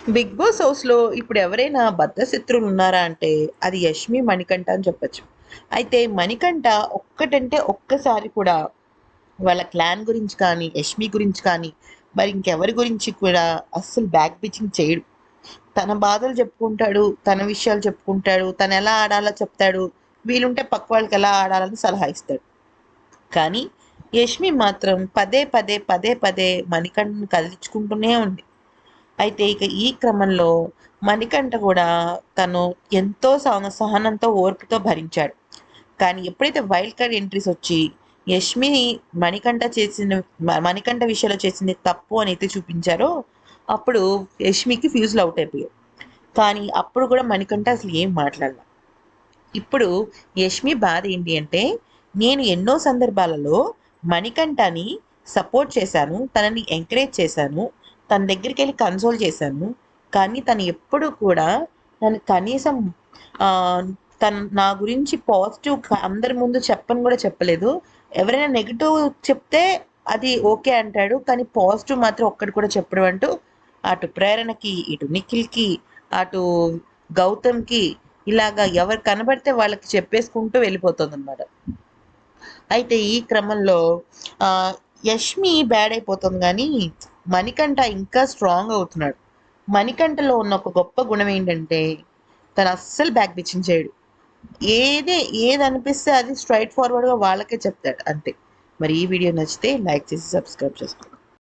Big boss హౌస్లో ఇప్పుడు ఎవరైనా బద్ధశత్రువులు ఉన్నారా అంటే అది యష్మి మణికంఠ అని చెప్పొచ్చు. అయితే మణికంఠ ఒక్కటంటే ఒక్కసారి కూడా వాళ్ళ క్లాన్ గురించి కానీ యష్మి గురించి కానీ మరి ఇంకెవరి గురించి కూడా అస్సలు బ్యాక్ పిచ్చింగ్ చేయడు. తన బాధలు చెప్పుకుంటాడు తన విషయాలు చెప్పుకుంటాడు తను ఎలా ఆడాలో చెప్తాడు వీలుంటే పక్క వాళ్ళకి ఎలా ఆడాలని సలహా ఇస్తాడు. కానీ యష్మి మాత్రం పదే పదే పదే పదే మణికంఠను కదిలించుకుంటూనే ఉంది. అయితే ఇక ఈ క్రమంలో మణికంఠ కూడా తను ఎంతో సహన సహనంతో ఓర్పుతో భరించాడు. కానీ ఎప్పుడైతే వైల్డ్ కార్డ్ ఎంట్రీస్ వచ్చి యష్మి మణికంఠ చేసిన మణికంఠ విషయంలో చేసింది తప్పు అని అయితే చూపించారో అప్పుడు యష్మికి ఫ్యూజ్లు అవుట్ అయిపోయాయి. కానీ అప్పుడు కూడా మణికంఠ అసలు ఏం మాట్లాడలా. ఇప్పుడు యష్మి బాధ ఏంటి అంటే నేను ఎన్నో సందర్భాలలో మణికంఠని సపోర్ట్ చేశాను తనని ఎంకరేజ్ చేశాను తన దగ్గరికి వెళ్ళి కన్సోల్ చేశాను. కానీ తను ఎప్పుడు కూడా నన్ను కనీసం తన నా గురించి పాజిటివ్ అందరి ముందు చెప్పని కూడా చెప్పలేదు. ఎవరైనా నెగిటివ్ చెప్తే అది ఓకే అంటాడు. కానీ పాజిటివ్ మాత్రం ఒక్కటి కూడా చెప్పడం అంటూ అటు ప్రేరణకి ఇటు నిఖిల్కి అటు గౌతమ్కి ఇలాగా ఎవరు కనబడితే వాళ్ళకి చెప్పేసుకుంటూ వెళ్ళిపోతుంది అనమాట అయితే ఈ క్రమంలో యష్మి బ్యాడ్ అయిపోతుంది కానీ మణికంఠ ఇంకా స్ట్రాంగ్ అవుతున్నాడు. మణికంఠలో ఉన్న ఒక గొప్ప గుణం ఏంటంటే తను అస్సలు బ్యాక్ బిచ్చింగ్ చేయడు. ఏది ఏది అనిపిస్తే అది స్ట్రైట్ ఫార్వర్డ్గా వాళ్ళకే చెప్తాడు అంతే. మరి ఈ వీడియో నచ్చితే లైక్ చేసి సబ్స్క్రైబ్ చేసుకోండి.